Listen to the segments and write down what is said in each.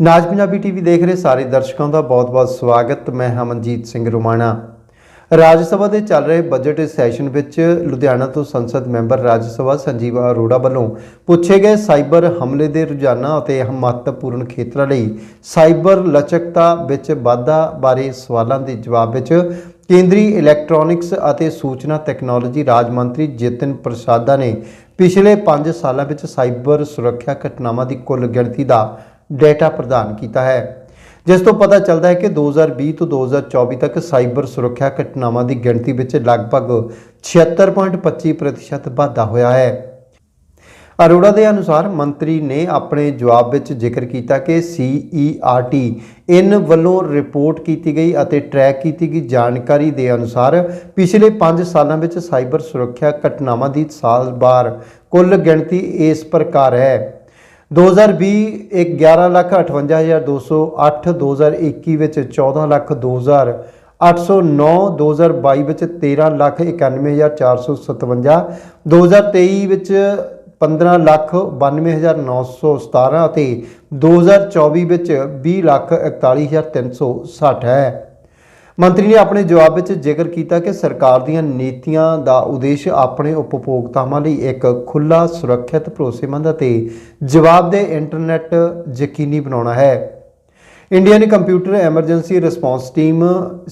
ਨਾਜ Punjabi TV ਦੇਖ ਰਹੇ ਸਾਰੇ ਦਰਸ਼ਕਾਂ ਦਾ ਬਹੁਤ-ਬਹੁਤ ਸਵਾਗਤ। ਮੈਂ ਹਮਨਜੀਤ ਸਿੰਘ ਰੋਮਾਣਾ। ਰਾਜ ਸਭਾ ਦੇ ਚੱਲ ਰਹੇ ਬਜਟ ਸੈਸ਼ਨ ਵਿੱਚ ਲੁਧਿਆਣਾ ਤੋਂ ਸੰਸਦ ਮੈਂਬਰ ਰਾਜ ਸਭਾ ਸੰਜੀਵ ਅਰੋੜਾ ਵੱਲੋਂ ਪੁੱਛੇ ਗਏ ਸਾਈਬਰ ਹਮਲੇ ਦੇ ਰੁਝਾਨਾਂ ਅਤੇ ਮਹੱਤਵਪੂਰਨ ਖੇਤਰਾਂ ਲਈ ਸਾਈਬਰ ਲਚਕਤਾ ਵਿੱਚ ਵਾਧਾ ਬਾਰੇ ਸਵਾਲਾਂ ਦੇ ਜਵਾਬ ਵਿੱਚ ਕੇਂਦਰੀ ਇਲੈਕਟ੍ਰੋਨਿਕਸ ਅਤੇ ਸੂਚਨਾ ਤਕਨਾਲੋਜੀ ਰਾਜ ਮੰਤਰੀ ਜਿਤਨ ਪ੍ਰਸਾਦਾ ਨੇ ਪਿਛਲੇ 5 ਸਾਲਾਂ ਵਿੱਚ ਸਾਈਬਰ ਸੁਰੱਖਿਆ ਘਟਨਾਵਾਂ ਦੀ ਕੁੱਲ ਗਿਣਤੀ ਦਾ ਡੇਟਾ ਪ੍ਰਦਾਨ ਕੀਤਾ ਹੈ। ਜਿਸ ਤੋਂ ਪਤਾ ਚੱਲਦਾ ਹੈ ਕਿ 2020 ਤੋਂ 2024 ਤੱਕ ਸਾਈਬਰ ਸੁਰੱਖਿਆ ਘਟਨਾਵਾਂ ਦੀ ਗਿਣਤੀ ਵਿੱਚ ਲਗਭਗ 76.25% ਵਾਧਾ ਹੋਇਆ ਹੈ। ਅਰੋੜਾ ਦੇ ਅਨੁਸਾਰ ਮੰਤਰੀ ਨੇ ਆਪਣੇ ਜਵਾਬ ਵਿੱਚ ਜ਼ਿਕਰ ਕੀਤਾ ਕਿ CERT ਇਨ ਵੱਲੋਂ ਰਿਪੋਰਟ ਕੀਤੀ ਗਈ ਅਤੇ ਟਰੈਕ ਕੀਤੀ ਗਈ ਜਾਣਕਾਰੀ ਦੇ ਅਨੁਸਾਰ ਪਿਛਲੇ 5 ਸਾਲਾਂ ਵਿੱਚ ਸਾਈਬਰ ਸੁਰੱਖਿਆ ਘਟਨਾਵਾਂ ਦੀ ਸਾਲ-ਬਾਰ ਕੁੱਲ ਗਿਣਤੀ ਇਸ ਪ੍ਰਕਾਰ ਹੈ। 2020 ਇੱਕ 1158208 2021 ਵਿੱਚ 14 ਲੱਖ 2000 809 2022 ਵਿੱਚ 13 ਲੱਖ 91457 2023 ਵਿੱਚ 15 ਲੱਖ 92917 ਅਤੇ 2024 ਵਿੱਚ 20 ਲੱਖ 41360 ਹੈ। ਮੰਤਰੀ ਨੇ ਆਪਣੇ ਜਵਾਬ ਵਿੱਚ ਜ਼ਿਕਰ ਕੀਤਾ ਕਿ ਸਰਕਾਰ ਦੀਆਂ ਨੀਤੀਆਂ ਦਾ ਉਦੇਸ਼ ਆਪਣੇ ਉਪਭੋਗਤਾਵਾਂ ਲਈ ਇੱਕ ਖੁੱਲਾ ਸੁਰੱਖਿਅਤ, ਭਰੋਸੇਮੰਦ ਅਤੇ ਜਵਾਬਦੇਹ ਇੰਟਰਨੈਟ ਯਕੀਨੀ ਬਣਾਉਣਾ ਹੈ। Indian computer emergency response team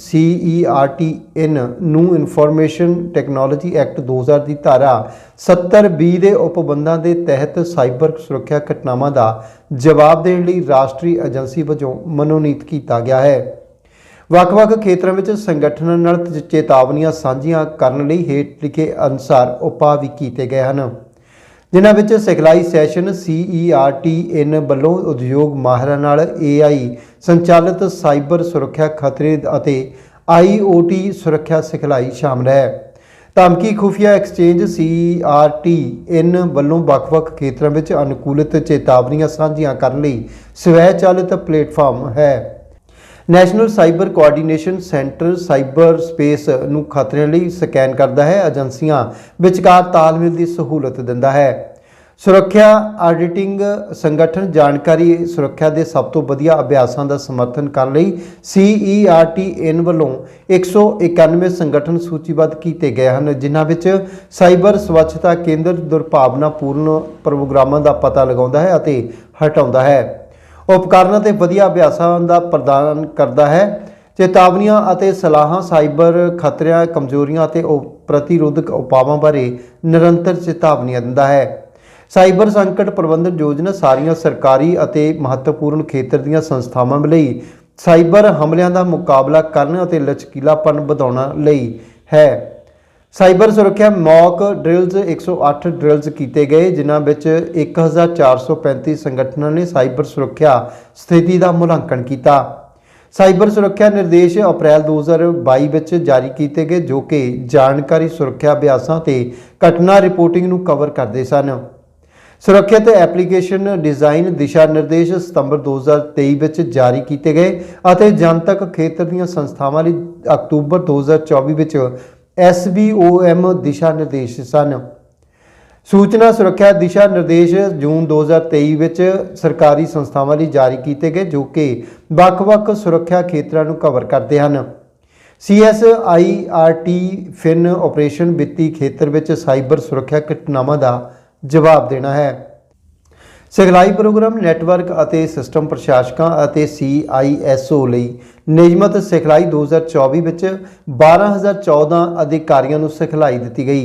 CERTN ਨੂੰ ਇਨਫੋਰਮੇਸ਼ਨ ਟੈਕਨੋਲੋਜੀ ਐਕਟ 2000 ਦੀ ਧਾਰਾ 70B ਦੇ ਉਪਬੰਧਾਂ ਦੇ ਤਹਿਤ ਸਾਈਬਰ ਸੁਰੱਖਿਆ ਘਟਨਾਵਾਂ ਦਾ ਜਵਾਬ ਦੇਣ ਲਈ ਰਾਸ਼ਟਰੀ ਏਜੰਸੀ ਵਜੋਂ ਮਨੋਨੀਤ ਕੀਤਾ ਗਿਆ ਹੈ। ਵੱਖ-ਵੱਖ ਖੇਤਰਾਂ ਵਿੱਚ ਸੰਗਠਨਾਂ ਨਾਲ ਚੇਤਾਵਨੀਆਂ ਸਾਂਝੀਆਂ ਕਰਨ ਲਈ ਹੇਠ ਲਿਖੇ ਅਨੁਸਾਰ ਉਪਾਅ ਵੀ ਕੀਤੇ ਗਏ ਹਨ। ਜਿਨ੍ਹਾਂ ਵਿੱਚ ਸਿਖਲਾਈ ਸੈਸ਼ਨ CERTN ਵੱਲੋਂ ਉਦਯੋਗ ਮਾਹਿਰਾਂ ਨਾਲ AI ਸੰਚਾਲਿਤ ਸਾਈਬਰ ਸੁਰੱਖਿਆ ਖਤਰੇ ਅਤੇ IoT ਸੁਰੱਖਿਆ ਸਿਖਲਾਈ ਸ਼ਾਮਲ ਹੈ। ਧਮਕੀ ਖੁਫੀਆ ਐਕਸਚੇਂਜ CERTN ਵੱਲੋਂ ਵੱਖ-ਵੱਖ ਖੇਤਰਾਂ ਵਿੱਚ ਅਨੁਕੂਲਿਤ ਚੇਤਾਵਨੀਆਂ ਸਾਂਝੀਆਂ ਕਰਨ ਲਈ ਸਵੈ ਚਾਲਿਤ ਪਲੇਟਫਾਰਮ ਹੈ। National cyber coordination centre cyber space ਨੂੰ ਖਤਰਿਆਂ ਲਈ ਸਕੈਨ ਕਰਦਾ ਹੈ, ਏਜੰਸੀਆਂ ਵਿਚਕਾਰ ਤਾਲਮੇਲ ਦੀ ਸਹੂਲਤ ਦਿੰਦਾ ਹੈ। ਸੁਰੱਖਿਆ ਆਡਿਟਿੰਗ ਸੰਗਠਨ ਜਾਣਕਾਰੀ ਸੁਰੱਖਿਆ ਦੇ ਸਭ ਤੋਂ ਵਧੀਆ ਅਭਿਆਸਾਂ ਦਾ ਸਮਰਥਨ ਕਰਨ ਲਈ CERTN ਵੱਲੋਂ 191 ਸੰਗਠਨ ਸੂਚੀਬੱਧ ਕੀਤੇ ਗਏ ਹਨ, ਜਿਨ੍ਹਾਂ ਵਿੱਚ ਸਾਈਬਰ ਸਵੱਛਤਾ ਕੇਂਦਰ ਦੁਰਭਾਵਨਾਪੂਰਨ ਪ੍ਰੋਗਰਾਮਾਂ ਦਾ ਪਤਾ ਲਗਾਉਂਦਾ ਹੈ ਅਤੇ ਹਟਾਉਂਦਾ ਹੈ। ਉਪਕਰਨਾਂ ਤੇ ਵਧੀਆ ਅਭਿਆਸਾਂ ਦਾ ਪ੍ਰਦਾਨ ਕਰਦਾ ਹੈ। ਚੇਤਾਵਨੀਆਂ ਅਤੇ ਸਲਾਹਾਂ ਸਾਈਬਰ ਖਤਰਿਆਂ, ਕਮਜ਼ੋਰੀਆਂ ਅਤੇ ਉਪ- ਪ੍ਰਤੀਰੋਧਕ ਉਪਾਵਾਂ ਬਾਰੇ ਨਿਰੰਤਰ ਚੇਤਾਵਨੀਆਂ ਦਿੰਦਾ ਹੈ। ਸਾਈਬਰ ਸੰਕਟ ਪ੍ਰਬੰਧਨ ਯੋਜਨਾ ਸਾਰੀਆਂ ਸਰਕਾਰੀ ਅਤੇ ਮਹੱਤਵਪੂਰਨ ਖੇਤਰ ਦੀਆਂ ਸੰਸਥਾਵਾਂ ਲਈ ਸਾਈਬਰ ਹਮਲਿਆਂ ਦਾ ਮੁਕਾਬਲਾ ਕਰਨ ਅਤੇ ਲਚਕੀਲਾਪਨ ਵਧਾਉਣ ਲਈ ਹੈ। ਸਾਈਬਰ ਸੁਰੱਖਿਆ ਮੌਕ ਡ੍ਰਿਲਸ 108 ਡ੍ਰਿਲਸ ਕੀਤੇ ਗਏ, ਜਿਨ੍ਹਾਂ ਵਿੱਚ 1435 ਸੰਗਠਨਾਂ ਨੇ ਸਾਈਬਰ ਸੁਰੱਖਿਆ ਸਥਿਤੀ ਦਾ ਮੁਲਾਂਕਣ ਕੀਤਾ। ਸਾਈਬਰ ਸੁਰੱਖਿਆ ਨਿਰਦੇਸ਼ ਅਪ੍ਰੈਲ 2022 ਵਿੱਚ ਜਾਰੀ ਕੀਤੇ ਗਏ, ਜੋ ਕਿ ਜਾਣਕਾਰੀ ਸੁਰੱਖਿਆ ਅਭਿਆਸਾਂ ਤੇ ਘਟਨਾ ਰਿਪੋਰਟਿੰਗ ਨੂੰ ਕਵਰ ਕਰਦੇ ਸਨ। ਸੁਰੱਖਿਅਤ ਐਪਲੀਕੇਸ਼ਨ ਡਿਜ਼ਾਈਨ ਦਿਸ਼ਾ ਨਿਰਦੇਸ਼ ਸਤੰਬਰ 2023 ਵਿੱਚ ਜਾਰੀ ਕੀਤੇ ਗਏ ਅਤੇ ਜਨਤਕ ਖੇਤਰ ਦੀਆਂ ਸੰਸਥਾਵਾਂ ਲਈ ਅਕਤੂਬਰ 2024 ਵਿੱਚ SBOM ਦਿਸ਼ਾ ਨਿਰਦੇਸ਼ ਸਨ। ਸੂਚਨਾ ਸੁਰੱਖਿਆ ਦਿਸ਼ਾ ਨਿਰਦੇਸ਼ ਜੂਨ 2023 ਵਿੱਚ ਸਰਕਾਰੀ ਸੰਸਥਾਵਾਂ ਲਈ ਜਾਰੀ ਕੀਤੇ ਗਏ, ਜੋ ਕਿ ਵੱਖ-ਵੱਖ ਸੁਰੱਖਿਆ ਖੇਤਰਾਂ ਨੂੰ ਕਵਰ ਕਰਦੇ ਹਨ। CSIRT ਫਿਨ ਆਪਰੇਸ਼ਨ ਵਿੱਤੀ ਖੇਤਰ ਵਿੱਚ ਸਾਈਬਰ ਸੁਰੱਖਿਆ ਘਟਨਾਵਾਂ ਦਾ ਜਵਾਬ ਦੇਣਾ ਹੈ। ਸਿਖਲਾਈ ਪ੍ਰੋਗਰਾਮ, ਨੈਟਵਰਕ ਅਤੇ ਸਿਸਟਮ ਪ੍ਰਸ਼ਾਸਕਾਂ ਅਤੇ CISO ਲਈ ਨਿਯਮਤ ਸਿਖਲਾਈ 2024 ਵਿੱਚ 12014 ਅਧਿਕਾਰੀਆਂ ਨੂੰ ਸਿਖਲਾਈ ਦਿੱਤੀ ਗਈ।